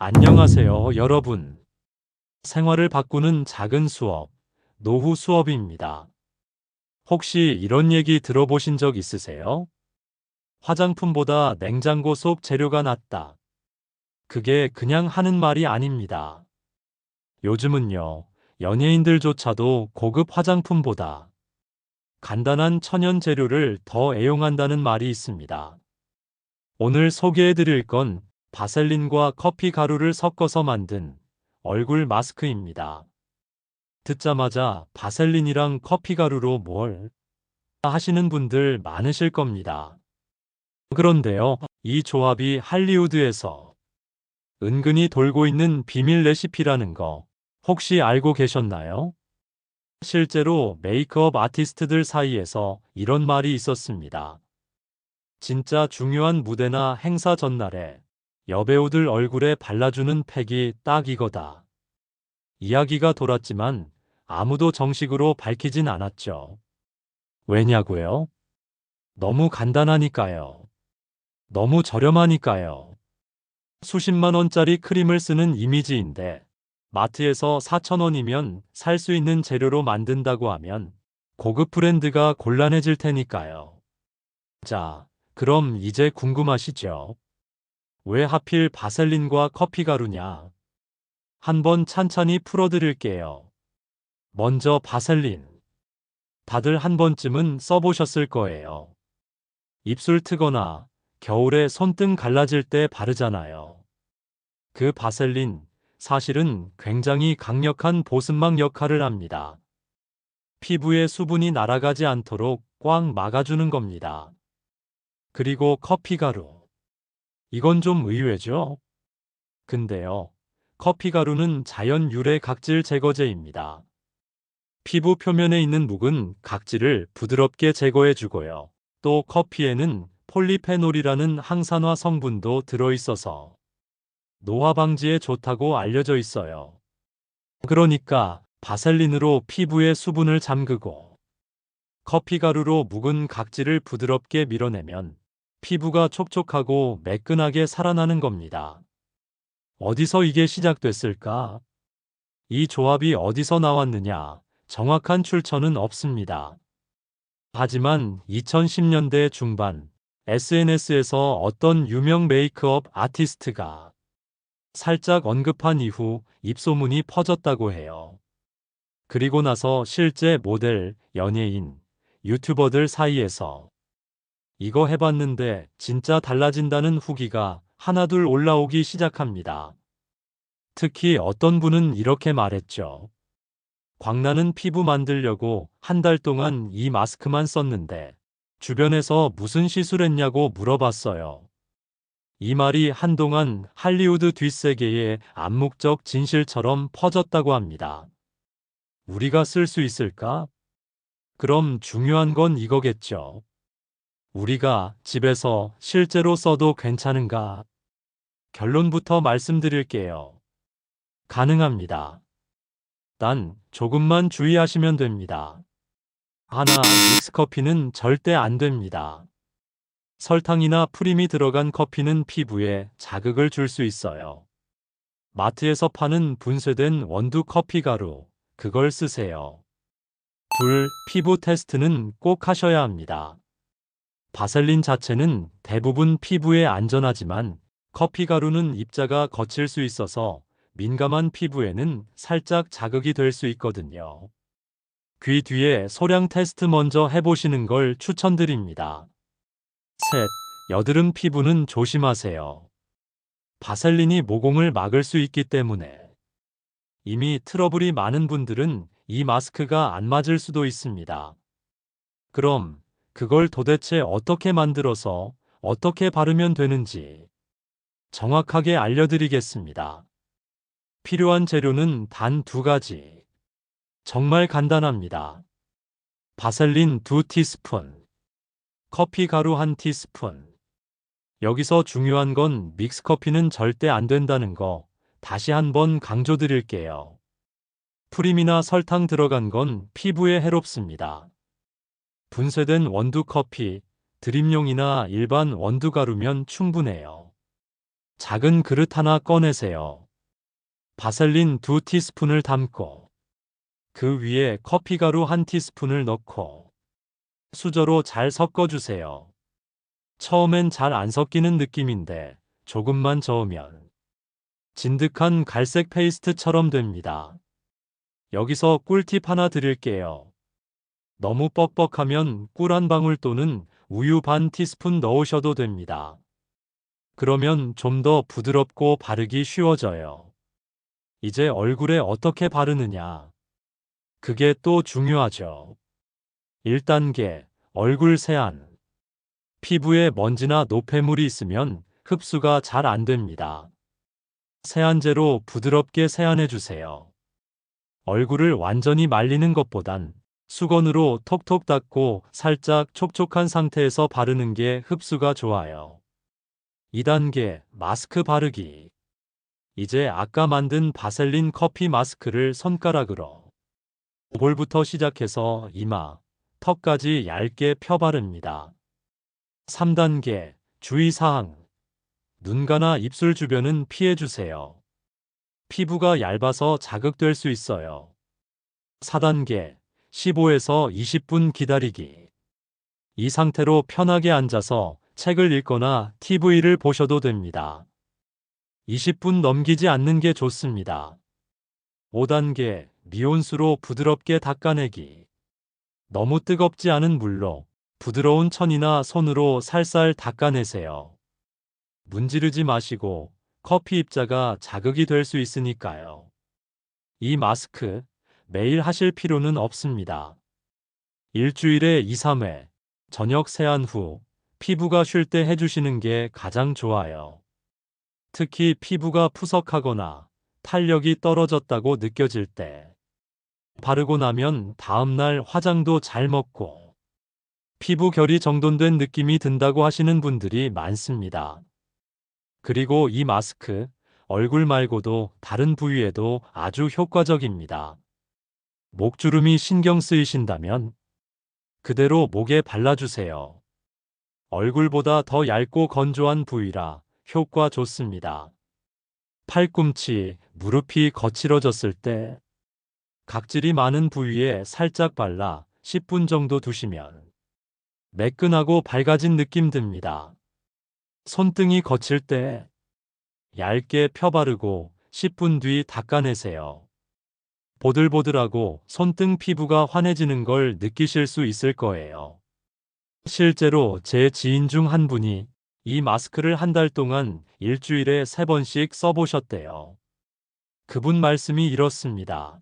안녕하세요, 여러분. 생활을 바꾸는 작은 수업, 노후 수업입니다. 혹시 이런 얘기 들어보신 적 있으세요? 화장품보다 냉장고 속 재료가 낫다. 그게 그냥 하는 말이 아닙니다. 요즘은요, 연예인들조차도 고급 화장품보다 간단한 천연 재료를 더 애용한다는 말이 있습니다. 오늘 소개해 드릴 건 바셀린과 커피 가루를 섞어서 만든 얼굴 마스크입니다. 듣자마자 바셀린이랑 커피 가루로 뭘 하시는 분들 많으실 겁니다. 그런데요, 이 조합이 할리우드에서 은근히 돌고 있는 비밀 레시피라는 거 혹시 알고 계셨나요? 실제로 메이크업 아티스트들 사이에서 이런 말이 있었습니다. 진짜 중요한 무대나 행사 전날에 여배우들 얼굴에 발라주는 팩이 딱 이거다. 이야기가 돌았지만 아무도 정식으로 밝히진 않았죠. 왜냐고요? 너무 간단하니까요. 너무 저렴하니까요. 수십만 원짜리 크림을 쓰는 이미지인데 마트에서 4,000원이면 살 수 있는 재료로 만든다고 하면 고급 브랜드가 곤란해질 테니까요. 자, 그럼 이제 궁금하시죠? 왜 하필 바셀린과 커피 가루냐? 한번 찬찬히 풀어드릴게요. 먼저 바셀린. 다들 한 번쯤은 써보셨을 거예요. 입술 트거나 겨울에 손등 갈라질 때 바르잖아요. 그 바셀린, 사실은 굉장히 강력한 보습막 역할을 합니다. 피부에 수분이 날아가지 않도록 꽉 막아주는 겁니다. 그리고 커피 가루. 이건 좀 의외죠? 근데요, 커피 가루는 자연 유래 각질 제거제입니다. 피부 표면에 있는 묵은 각질을 부드럽게 제거해 주고요. 또 커피에는 폴리페놀이라는 항산화 성분도 들어있어서 노화 방지에 좋다고 알려져 있어요. 그러니까 바셀린으로 피부의 수분을 잠그고 커피 가루로 묵은 각질을 부드럽게 밀어내면 피부가 촉촉하고 매끈하게 살아나는 겁니다. 어디서 이게 시작됐을까? 이 조합이 어디서 나왔느냐? 정확한 출처는 없습니다. 하지만 2010년대 중반 SNS에서 어떤 유명 메이크업 아티스트가 살짝 언급한 이후 입소문이 퍼졌다고 해요. 그리고 나서 실제 모델, 연예인, 유튜버들 사이에서 이거 해봤는데 진짜 달라진다는 후기가 하나둘 올라오기 시작합니다. 특히 어떤 분은 이렇게 말했죠. 광나는 피부 만들려고 한 달 동안 이 마스크만 썼는데 주변에서 무슨 시술했냐고 물어봤어요. 이 말이 한동안 할리우드 뒷세계의 암묵적 진실처럼 퍼졌다고 합니다. 우리가 쓸 수 있을까? 그럼 중요한 건 이거겠죠. 우리가 집에서 실제로 써도 괜찮은가? 결론부터 말씀드릴게요. 가능합니다. 단, 조금만 주의하시면 됩니다. 하나, 믹스커피는 절대 안 됩니다. 설탕이나 프림이 들어간 커피는 피부에 자극을 줄 수 있어요. 마트에서 파는 분쇄된 원두 커피 가루, 그걸 쓰세요. 둘, 피부 테스트는 꼭 하셔야 합니다. 바셀린 자체는 대부분 피부에 안전하지만 커피 가루는 입자가 거칠 수 있어서 민감한 피부에는 살짝 자극이 될 수 있거든요. 귀 뒤에 소량 테스트 먼저 해보시는 걸 추천드립니다. 셋, 여드름 피부는 조심하세요. 바셀린이 모공을 막을 수 있기 때문에 이미 트러블이 많은 분들은 이 마스크가 안 맞을 수도 있습니다. 그럼 그걸 도대체 어떻게 만들어서 어떻게 바르면 되는지 정확하게 알려드리겠습니다. 필요한 재료는 단 두 가지. 정말 간단합니다. 바셀린 2티스푼, 커피 가루 1티스푼. 여기서 중요한 건 믹스커피는 절대 안 된다는 거 다시 한번 강조드릴게요. 프림이나 설탕 들어간 건 피부에 해롭습니다. 분쇄된 원두 커피, 드립용이나 일반 원두 가루면 충분해요. 작은 그릇 하나 꺼내세요. 바셀린 두 티스푼을 담고 그 위에 커피 가루 한 티스푼을 넣고 수저로 잘 섞어주세요. 처음엔 잘 안 섞이는 느낌인데 조금만 저으면 진득한 갈색 페이스트처럼 됩니다. 여기서 꿀팁 하나 드릴게요. 너무 뻑뻑하면 꿀 한 방울 또는 우유 반 티스푼 넣으셔도 됩니다. 그러면 좀 더 부드럽고 바르기 쉬워져요. 이제 얼굴에 어떻게 바르느냐? 그게 또 중요하죠. 1단계, 얼굴 세안. 피부에 먼지나 노폐물이 있으면 흡수가 잘 안 됩니다. 세안제로 부드럽게 세안해 주세요. 얼굴을 완전히 말리는 것보단 수건으로 톡톡 닦고 살짝 촉촉한 상태에서 바르는 게 흡수가 좋아요. 2단계 마스크 바르기. 이제 아까 만든 바셀린 커피 마스크를 손가락으로 볼부터 시작해서 이마, 턱까지 얇게 펴 바릅니다. 3단계 주의사항. 눈가나 입술 주변은 피해 주세요. 피부가 얇아서 자극될 수 있어요. 4단계 15에서 20분 기다리기. 이 상태로 편하게 앉아서 책을 읽거나 TV를 보셔도 됩니다. 20분 넘기지 않는 게 좋습니다. 5단계 미온수로 부드럽게 닦아내기. 너무 뜨겁지 않은 물로 부드러운 천이나 손으로 살살 닦아내세요. 문지르지 마시고 커피 입자가 자극이 될 수 있으니까요. 이 마스크 매일 하실 필요는 없습니다. 일주일에 2, 3회 저녁 세안 후 피부가 쉴 때 해주시는 게 가장 좋아요. 특히 피부가 푸석하거나 탄력이 떨어졌다고 느껴질 때 바르고 나면 다음날 화장도 잘 먹고 피부 결이 정돈된 느낌이 든다고 하시는 분들이 많습니다. 그리고 이 마스크 얼굴 말고도 다른 부위에도 아주 효과적입니다. 목주름이 신경 쓰이신다면 그대로 목에 발라주세요. 얼굴보다 더 얇고 건조한 부위라 효과 좋습니다. 팔꿈치, 무릎이 거칠어졌을 때 각질이 많은 부위에 살짝 발라 10분 정도 두시면 매끈하고 밝아진 느낌 듭니다. 손등이 거칠 때 얇게 펴 바르고 10분 뒤 닦아내세요. 보들보들하고 손등 피부가 환해지는 걸 느끼실 수 있을 거예요. 실제로 제 지인 중 한 분이 이 마스크를 한 달 동안 일주일에 세 번씩 써보셨대요. 그분 말씀이 이렇습니다.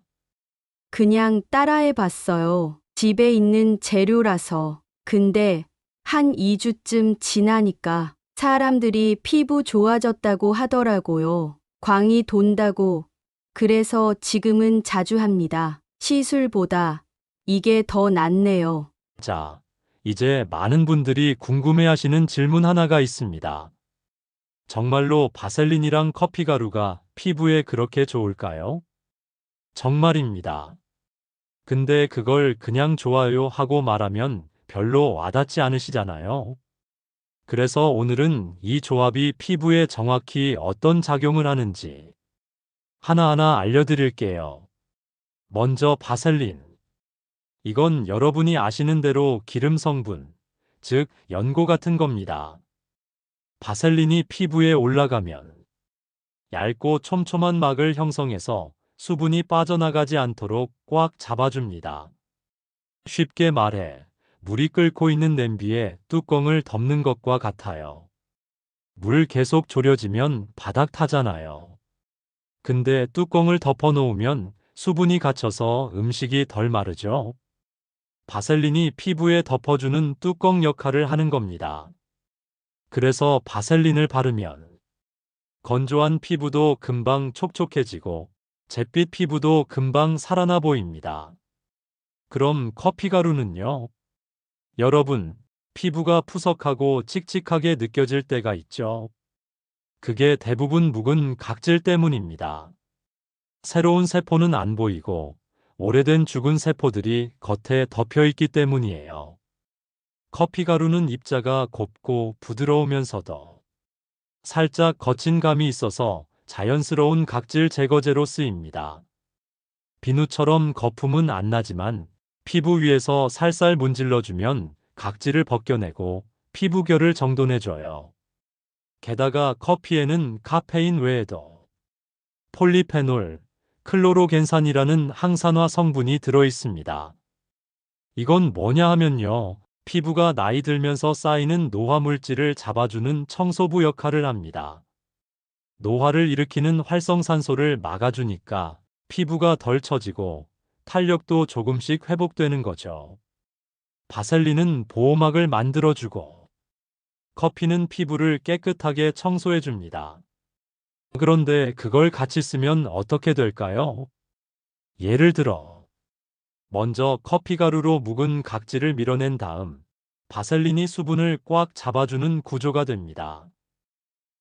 그냥 따라해 봤어요. 집에 있는 재료라서. 근데 한 2주쯤 지나니까 사람들이 피부 좋아졌다고 하더라고요. 광이 돈다고. 그래서 지금은 자주 합니다. 시술보다 이게 더 낫네요. 자, 이제 많은 분들이 궁금해하시는 질문 하나가 있습니다. 정말로 바셀린이랑 커피 가루가 피부에 그렇게 좋을까요? 정말입니다. 근데 그걸 그냥 좋아요 하고 말하면 별로 와닿지 않으시잖아요. 그래서 오늘은 이 조합이 피부에 정확히 어떤 작용을 하는지 하나하나 알려드릴게요. 먼저 바셀린. 이건 여러분이 아시는 대로 기름 성분, 즉 연고 같은 겁니다. 바셀린이 피부에 올라가면 얇고 촘촘한 막을 형성해서 수분이 빠져나가지 않도록 꽉 잡아줍니다. 쉽게 말해 물이 끓고 있는 냄비에 뚜껑을 덮는 것과 같아요. 물 계속 졸여지면 바닥 타잖아요. 근데 뚜껑을 덮어 놓으면 수분이 갇혀서 음식이 덜 마르죠. 바셀린이 피부에 덮어주는 뚜껑 역할을 하는 겁니다. 그래서 바셀린을 바르면 건조한 피부도 금방 촉촉해지고 잿빛 피부도 금방 살아나 보입니다. 그럼 커피 가루는요? 여러분, 피부가 푸석하고 칙칙하게 느껴질 때가 있죠. 그게 대부분 묵은 각질 때문입니다. 새로운 세포는 안 보이고 오래된 죽은 세포들이 겉에 덮여 있기 때문이에요. 커피 가루는 입자가 곱고 부드러우면서도 살짝 거친 감이 있어서 자연스러운 각질 제거제로 쓰입니다. 비누처럼 거품은 안 나지만 피부 위에서 살살 문질러주면 각질을 벗겨내고 피부결을 정돈해줘요. 게다가 커피에는 카페인 외에도 폴리페놀, 클로로겐산이라는 항산화 성분이 들어 있습니다. 이건 뭐냐 하면요. 피부가 나이 들면서 쌓이는 노화 물질을 잡아주는 청소부 역할을 합니다. 노화를 일으키는 활성산소를 막아주니까 피부가 덜 처지고 탄력도 조금씩 회복되는 거죠. 바셀린은 보호막을 만들어주고 커피는 피부를 깨끗하게 청소해줍니다. 그런데 그걸 같이 쓰면 어떻게 될까요? 예를 들어, 먼저 커피 가루로 묵은 각질을 밀어낸 다음 바셀린이 수분을 꽉 잡아주는 구조가 됩니다.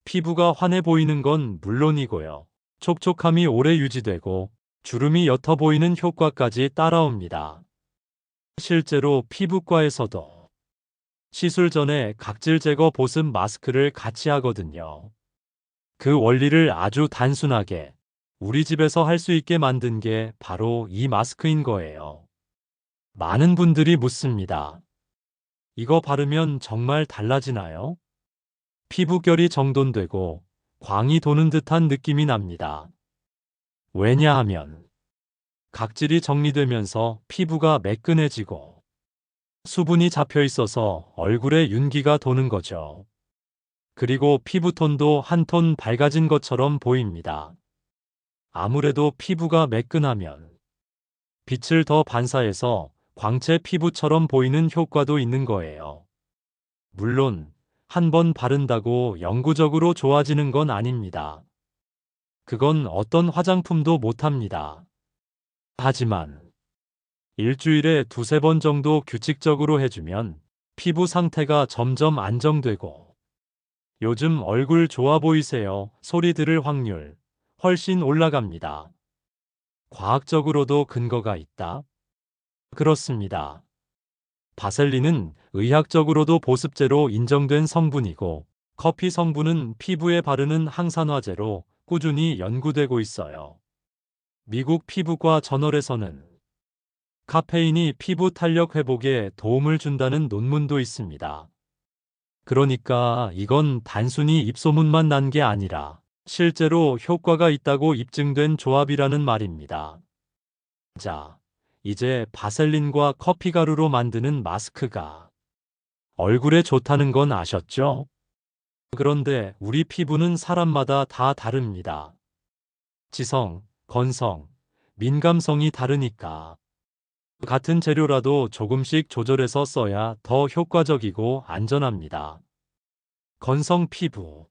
피부가 환해 보이는 건 물론이고요. 촉촉함이 오래 유지되고 주름이 옅어 보이는 효과까지 따라옵니다. 실제로 피부과에서도 시술 전에 각질 제거 보습 마스크를 같이 하거든요. 그 원리를 아주 단순하게 우리 집에서 할 수 있게 만든 게 바로 이 마스크인 거예요. 많은 분들이 묻습니다. 이거 바르면 정말 달라지나요? 피부결이 정돈되고 광이 도는 듯한 느낌이 납니다. 왜냐하면 각질이 정리되면서 피부가 매끈해지고 수분이 잡혀 있어서 얼굴에 윤기가 도는 거죠. 그리고 피부톤도 한 톤 밝아진 것처럼 보입니다. 아무래도 피부가 매끈하면 빛을 더 반사해서 광채 피부처럼 보이는 효과도 있는 거예요. 물론 한 번 바른다고 영구적으로 좋아지는 건 아닙니다. 그건 어떤 화장품도 못합니다. 하지만 일주일에 두세 번 정도 규칙적으로 해주면 피부 상태가 점점 안정되고 요즘 얼굴 좋아 보이세요 소리 들을 확률 훨씬 올라갑니다. 과학적으로도 근거가 있다? 그렇습니다. 바셀린은 의학적으로도 보습제로 인정된 성분이고 커피 성분은 피부에 바르는 항산화제로 꾸준히 연구되고 있어요. 미국 피부과 저널에서는 카페인이 피부 탄력 회복에 도움을 준다는 논문도 있습니다. 그러니까 이건 단순히 입소문만 난 게 아니라 실제로 효과가 있다고 입증된 조합이라는 말입니다. 자, 이제 바셀린과 커피 가루로 만드는 마스크가 얼굴에 좋다는 건 아셨죠? 그런데 우리 피부는 사람마다 다 다릅니다. 지성, 건성, 민감성이 다르니까 같은 재료라도 조금씩 조절해서 써야 더 효과적이고 안전합니다. 건성 피부.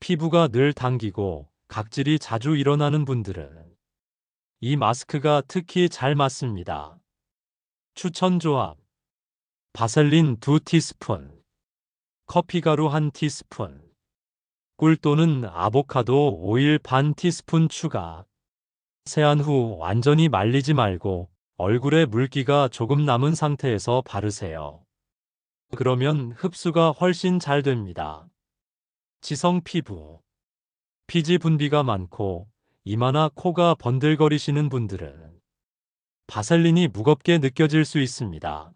피부가 늘 당기고 각질이 자주 일어나는 분들은 이 마스크가 특히 잘 맞습니다. 추천 조합. 바셀린 2티스푼. 커피가루 1티스푼. 꿀 또는 아보카도 오일 반 티스푼 추가. 세안 후 완전히 말리지 말고 얼굴에 물기가 조금 남은 상태에서 바르세요. 그러면 흡수가 훨씬 잘 됩니다. 지성 피부. 피지 분비가 많고 이마나 코가 번들거리시는 분들은 바셀린이 무겁게 느껴질 수 있습니다.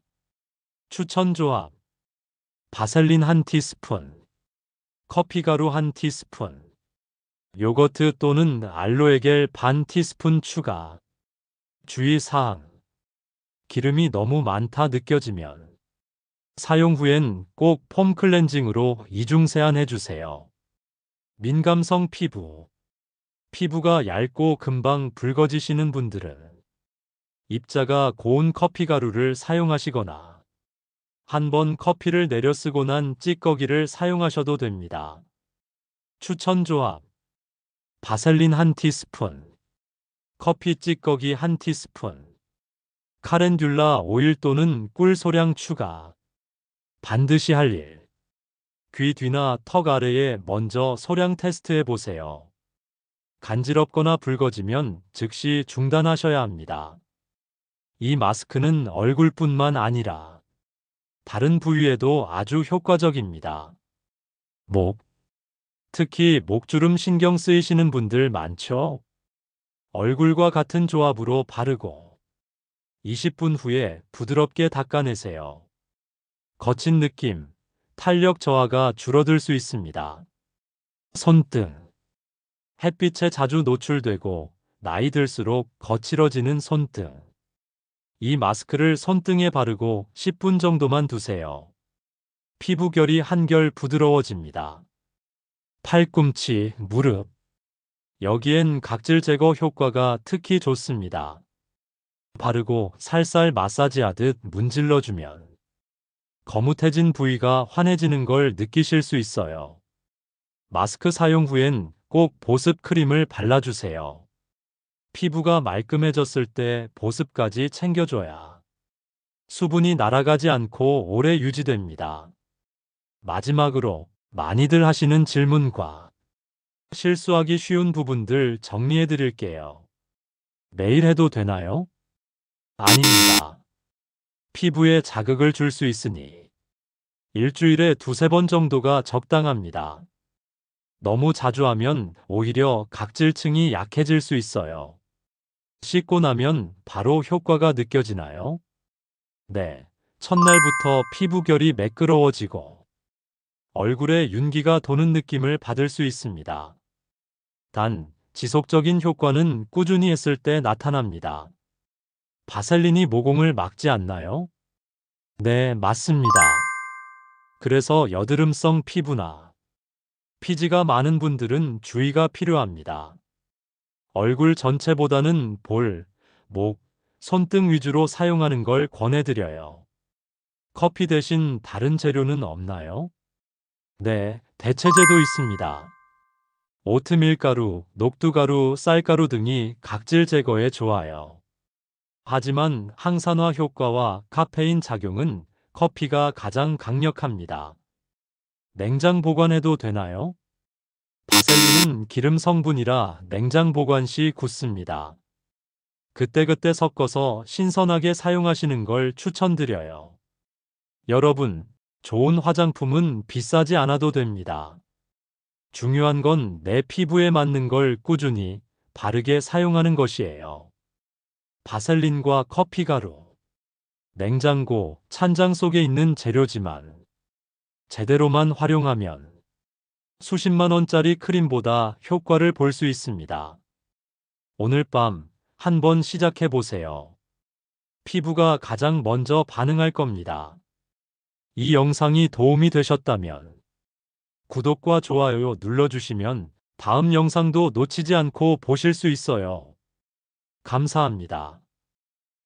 추천 조합. 바셀린 1티스푼. 커피가루 1티스푼. 요거트 또는 알로에겔 반 티스푼 추가. 주의사항. 기름이 너무 많다 느껴지면 사용 후엔 꼭 폼 클렌징으로 이중 세안해 주세요. 민감성 피부. 피부가 얇고 금방 붉어지시는 분들은 입자가 고운 커피 가루를 사용하시거나 한 번 커피를 내려 쓰고 난 찌꺼기를 사용하셔도 됩니다. 추천 조합. 바셀린 1티스푼. 커피 찌꺼기 1티스푼. 카렌듈라 오일 또는 꿀 소량 추가. 반드시 할 일. 귀 뒤나 턱 아래에 먼저 소량 테스트해 보세요. 간지럽거나 붉어지면 즉시 중단하셔야 합니다. 이 마스크는 얼굴뿐만 아니라 다른 부위에도 아주 효과적입니다. 목, 특히 목주름 신경 쓰이시는 분들 많죠? 얼굴과 같은 조합으로 바르고 20분 후에 부드럽게 닦아내세요. 거친 느낌, 탄력 저하가 줄어들 수 있습니다. 손등. 햇빛에 자주 노출되고 나이 들수록 거칠어지는 손등. 이 마스크를 손등에 바르고 10분 정도만 두세요. 피부결이 한결 부드러워집니다. 팔꿈치, 무릎. 여기엔 각질 제거 효과가 특히 좋습니다. 바르고 살살 마사지하듯 문질러주면 거뭇해진 부위가 환해지는 걸 느끼실 수 있어요. 마스크 사용 후엔 꼭 보습 크림을 발라주세요. 피부가 말끔해졌을 때 보습까지 챙겨줘야 수분이 날아가지 않고 오래 유지됩니다. 마지막으로 많이들 하시는 질문과 실수하기 쉬운 부분들 정리해 드릴게요. 매일 해도 되나요? 아닙니다. 피부에 자극을 줄 수 있으니 일주일에 두세 번 정도가 적당합니다. 너무 자주 하면 오히려 각질층이 약해질 수 있어요. 씻고 나면 바로 효과가 느껴지나요? 네. 첫날부터 피부결이 매끄러워지고 얼굴에 윤기가 도는 느낌을 받을 수 있습니다. 단, 지속적인 효과는 꾸준히 했을 때 나타납니다. 바셀린이 모공을 막지 않나요? 네, 맞습니다. 그래서 여드름성 피부나 피지가 많은 분들은 주의가 필요합니다. 얼굴 전체보다는 볼, 목, 손등 위주로 사용하는 걸 권해드려요. 커피 대신 다른 재료는 없나요? 네, 대체제도 있습니다. 오트밀 가루, 녹두가루, 쌀가루 등이 각질 제거에 좋아요. 하지만 항산화 효과와 카페인 작용은 커피가 가장 강력합니다. 냉장 보관해도 되나요? 바셀린은 기름 성분이라 냉장 보관 시 굳습니다. 그때그때 섞어서 신선하게 사용하시는 걸 추천드려요. 여러분, 좋은 화장품은 비싸지 않아도 됩니다. 중요한 건 내 피부에 맞는 걸 꾸준히 바르게 사용하는 것이에요. 바셀린과 커피가루. 냉장고, 찬장 속에 있는 재료지만 제대로만 활용하면 수십만 원짜리 크림보다 효과를 볼 수 있습니다. 오늘 밤 한번 시작해 보세요. 피부가 가장 먼저 반응할 겁니다. 이 영상이 도움이 되셨다면 구독과 좋아요 눌러주시면 다음 영상도 놓치지 않고 보실 수 있어요. 감사합니다.